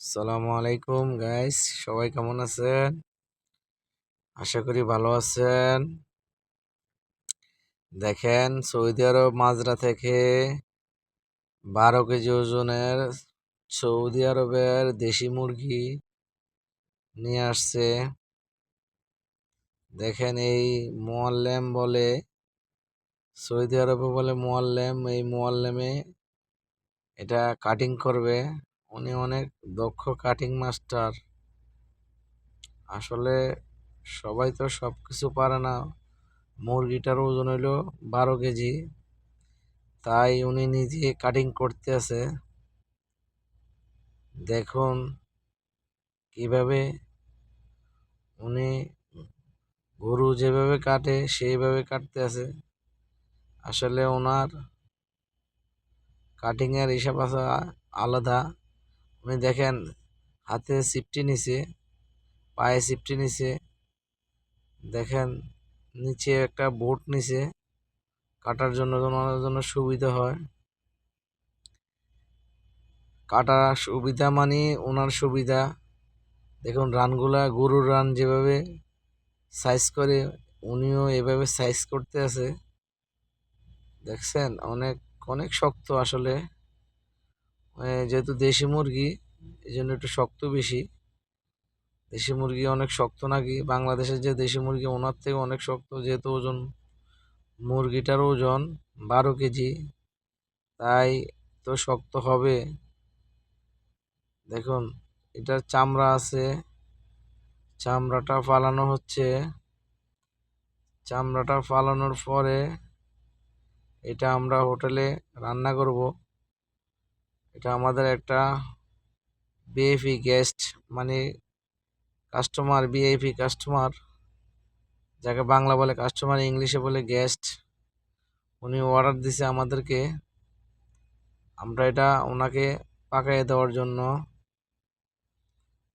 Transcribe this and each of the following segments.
আসসালামু আলাইকুম গাইস সবাই কেমন আছেন? আশা করি ভালো আছেন। দেখেন, সৌদি আরব মাজরা থেকে বারো কেজি ওজনের সৌদি আরবের দেশি মুরগি নিয়ে আসছে। দেখেন, এই মোয়াল্লেম বলে, সৌদি আরবে বলে মোয়াল্লেম, এই মোয়াল্লেমে এটা কাটিং করবে। উনি অনেক দক্ষ কাটিং মাস্টার আসলে সবাই তো সব কিছু পারে না। মুরগিটার ওজন হইল বারো কেজি। তাই উনি নিজে কাটিং করতে আছে। দেখুন কীভাবে উনি গরু যেভাবে কাটে সেইভাবে কাটতে আছে। আসলে ওনার কাটিংয়ের হিসাব আছে আলাদা। উনি দেখেন, হাতে সিফটি নিছে, পায়ে সিফটি নিছে, দেখেন নিচে একটা বোট নিচে কাটার জন্য জন্য সুবিধা হয়। কাটা সুবিধা মানে ওনার সুবিধা। দেখুন, রানগুলা গরুর রান যেভাবে সাইজ করে, উনিও এভাবে সাইজ করতে আছে। দেখছেন? অনেক অনেক শক্ত আসলে। যেহেতু দেশি মুরগি এই জন্য একটু শক্ত বেশি। দেশি মুরগি অনেক শক্ত নাকি? বাংলাদেশের যে দেশি মুরগি ওনার থেকে অনেক শক্ত, যেহেতু ওজন, মুরগিটার ওজন বারো কেজি, তাই তো শক্ত হবে। দেখুন, এটার চামড়া আছে, চামড়াটা ফালানো হচ্ছে। চামড়াটা ফালানোর পরে এটা আমরা হোটেলে রান্না করব। এটা আমাদের একটা বিএফি গেস্ট মানে কাস্টমার বিআইপি কাস্টমার যাকে বাংলা বলে কাস্টমার ইংলিশে বলে গেস্ট উনি অর্ডার দিছে আমাদেরকে। আমরা এটা ওনাকে পাকাইয়ে দেওয়ার জন্য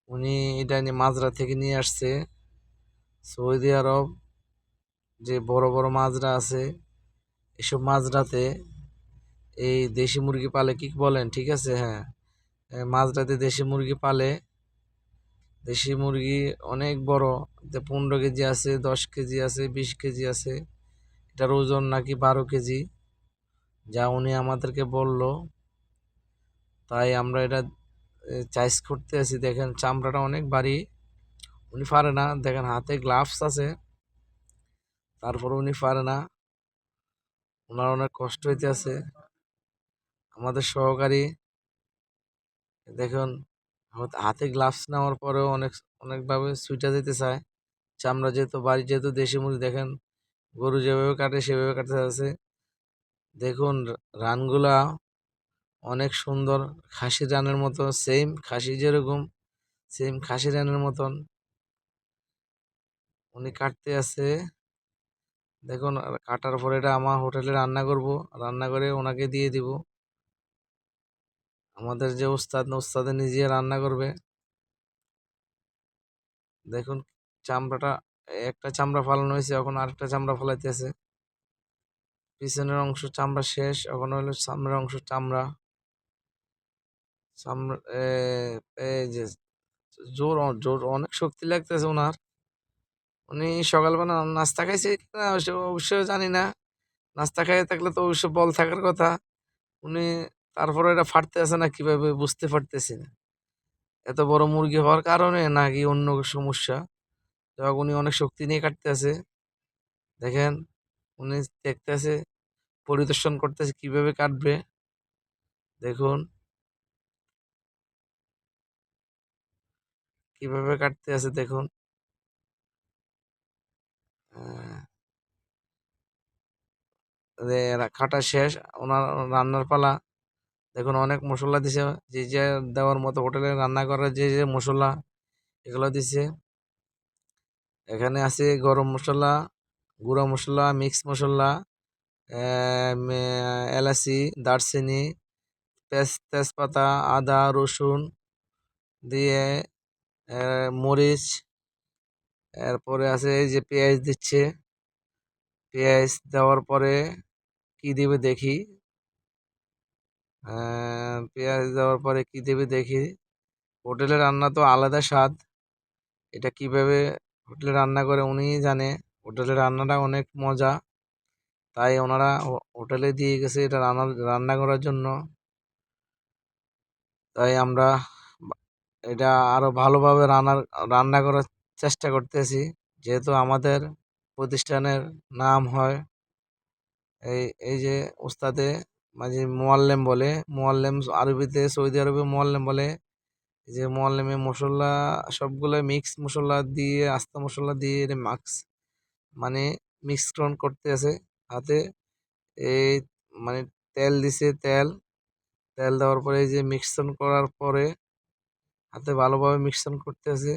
উনি এটা নিয়ে মাজরা থেকে নিয়ে আসছে। সৌদি আরব যে বড় বড় মাজরা আছে, এসব মাজরাতে এই দেশি মুরগি পালে কি বলেন? ঠিক আছে হ্যাঁ। মাঝরাতে দেশি মুরগি পালে। দেশি মুরগি অনেক বড়। পনেরো কেজি আছে, দশ কেজি আছে, বিশ কেজি আছে। এটার ওজন নাকি বারো কেজি। যা উনি আমাদেরকে বলল। তাই আমরা এটা চাইস করতে আছি। দেখেন, চামড়াটা অনেক ভারী। উনি পারে না। দেখেন, হাতে গ্লাভস আছে। তারপর উনি পারে না। ওনার অনেক কষ্ট হইতে আছে আমাদের সহকারী, দেখুন হাতে গ্লাভস নেওয়ার পরেও অনেক, অনেকভাবে সুইটা যেতে চায়। চামড়া যেহেতু, বাড়ি যেহেতু দেশি মুরগি, দেখেন, গরু যেভাবে কাটে, সেভাবে কাটতে আছে। দেখুন, রানগুলা অনেক সুন্দর খাসি রানের মতো সেম খাসি যেরকম সেম খাসি রানের মতন। উনি কাটতে আছে। দেখুন, কাটার পরে এটা আমার হোটেলে রান্না করব, রান্না করে ওনাকে দিয়ে দিব। আমাদের যে ওস্তাদ ওস্তাদে নিজে রান্না করবে। দেখুন চামড়াটা, একটা চামড়া ফালানো হয়েছে, এখন আরেকটা চামড়া ফালাইতেছে। পিছনের অংশ চামড়া শেষ, এখন হলো সামনের অংশ চামড়া। চামড়া এই যে জোর জোর অনেক শক্তি লাগতেছে ওনার উনি সকালবেলা নাস্তা খাইছে কিনা অবশ্য জানি না। নাস্তা খাইয়ে থাকলে তো অবশ্য বল থাকার কথা। উনি তারপরে এটা ফাটতে আছে না, কীভাবে বুঝতে পারতেছি না। এত বড় মুরগি হওয়ার কারণে নাকি অন্য সমস্যা। যাক উনি অনেক শক্তি নিয়ে কাটতে আছে দেখেন উনি দেখতে আছে পরিদর্শন করতেছে কীভাবে কাটবে। দেখুন। কীভাবে কাটতে আছে দেখুন। কাটা শেষ, ওনার রান্নার পালা দেখুন, অনেক মশলা দিছে। যে যে দেওয়ার মতো হোটেলে রান্না করার যে যে মশলা, এগুলো দিছে। এখানে আছে গরম মশলা, গুঁড়া মশলা, মিক্স মশলা এলাচি, দারচিনি তেজপাতা, আদা, রসুন দিয়ে মরিচ, এরপরে আছে এই যে পেঁয়াজ দিচ্ছে। পেঁয়াজ দেওয়ার পরে কি দিবে দেখি। পেঁয়াজ দেওয়ার পরে কি দেবে দেখি। হোটেলে রান্না তো আলাদা স্বাদ। এটা কীভাবে হোটেলে রান্না করে উনিই জানে। হোটেলে রান্নাটা অনেক মজা। তাই ওনারা হোটেলে দিয়ে গেছে এটা রান্না রান্না করার জন্য। তাই আমরা এটা আরও ভালোভাবে রান্নার, রান্না করার চেষ্টা করতেছি। যেহেতু আমাদের প্রতিষ্ঠানের নাম হয়। এই এই যে ওস্তাদে মাঝে মোয়াল্লেম বলে, মোয়াল্লেম আরবিতে, সৌদি আরবে মোয়াল্লেম বলে। যে মোয়াল্লেমে মশলা সবগুলো মিক্স মশলা দিয়ে, আস্তা মশলা দিয়ে এটা মাক্স মানে মিশ্রণ করতে আছে। হাতে এই মানে তেল দিছে, তেল। তেল দেওয়ার পরে এই যে মিশ্রণ করার পরে হাতে ভালোভাবে মিশ্রণ করতে আছে।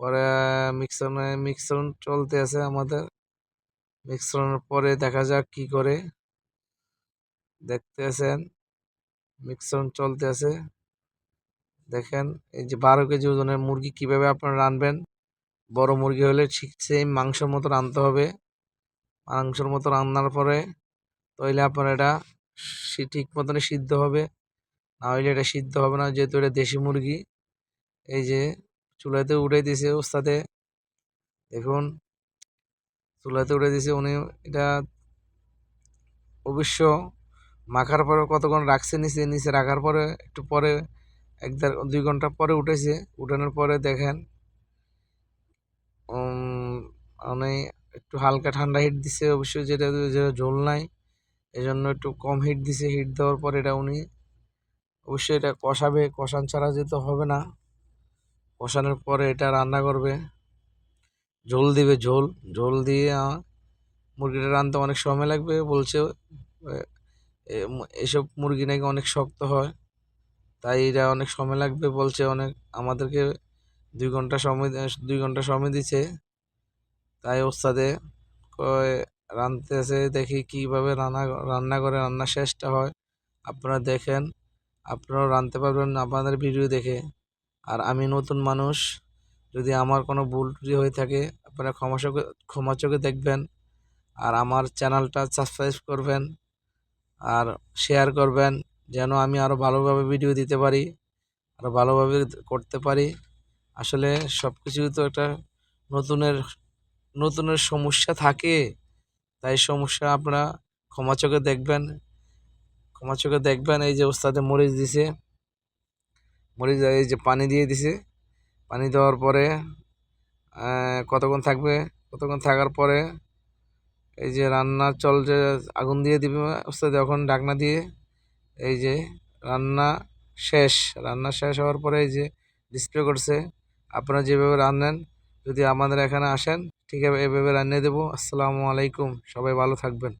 পরে মিশ্রণে মিশ্রণ চলতে আছে আমাদের। মিশ্রণের পরে দেখা যাক কি করে। দেখতে আছেন মিশ্রণ চলতে আছে দেখেন, এই যে বারো কেজি ওজনের মুরগি কীভাবে আপনারা রানবেন? বড় মুরগি হলে ঠিক সেম মাংসের মতো রানতে হবে। মাংসের মতো রান্নার পরে তাইলে আপনার এটা ঠিক মতনই সিদ্ধ হবে। না হইলে এটা সিদ্ধ হবে না, যেহেতু এটা দেশি মুরগি। এই যে চুলাতে উঠে দিয়েছে ওস্তাদে। দেখুন, চুলাতে উঠে দিয়েছে উনি, এটা অবশ্য মাখার পরে কতক্ষণ রাখছে, নিচে নিচে রাখার পরে, একটু পরে, এক দুই ঘণ্টা পরে উঠেছে। উঠানোর পরে দেখেন মানে একটু হালকা ঠান্ডা হিট দিছে, অবশ্যই যেটা যেটা ঝোল নাই এই জন্য একটু কম হিট দিছে। হিট দেওয়ার পর এটা উনি অবশ্যই এটা কষাবে, কষান ছাড়া যেতে হবে না। কষানোর পরে এটা রান্না করবে। ঝোল দিবে ঝোল ঝোল দিয়ে মুরগিটা রানতে অনেক সময় লাগবে, বলছে এসব মুরগি নাকি অনেক শক্ত হয়। তাই এটা অনেক সময় লাগবে বলছে, অনেক আমাদেরকে দুই ঘণ্টা সময় দুই ঘণ্টা সময় দিছে তাই ওস্তাদে কয়, রাঁধতেছে, দেখি কীভাবে রান্না রান্না করে রান্না শেষটা হয়। আপনারা দেখেন, আপনারাও রাঁধতে পারবেন আপনাদের ভিডিও দেখে। আর আমি নতুন মানুষ, যদি আমার কোনো ভুল ত্রুটি হয়ে থাকে, আপনারা ক্ষমা চোখে ক্ষমা চোখে দেখবেন। আর আমার চ্যানেলটা সাবস্ক্রাইব করবেন। আর শেয়ার করবেন, যেন আমি আরও ভালোভাবে ভিডিও দিতে পারি আরও ভালোভাবে করতে পারি। আসলে সব কিছু তো একটা নতুনের নতুনের সমস্যা থাকে, তাই সমস্যা আপনারা ক্ষমা চোখে দেখবেন। ক্ষমা চোখে দেখবেন, এই যে ওস্তাদে মরিচ দিছে, মরিচ, এই যে পানি দিয়ে দিছে। পানি দেওয়ার পরে কতক্ষণ থাকবে? কতক্ষণ থাকার পরে এই যে রান্না চল যে আগুন দিয়ে দিবে, ওস্তাদ, এখন ডাকনা দিয়ে এই যে রান্না শেষ। রান্না শেষ হওয়ার পরে এই যে ডিসপ্লে করছে। আপনারা যেভাবে রান্নেন, যদি আমাদের এখানে আসেন, ঠিক এভাবে রান্নিয়ে দেবো। আসসালামু আলাইকুম। সবাই ভালো থাকবেন।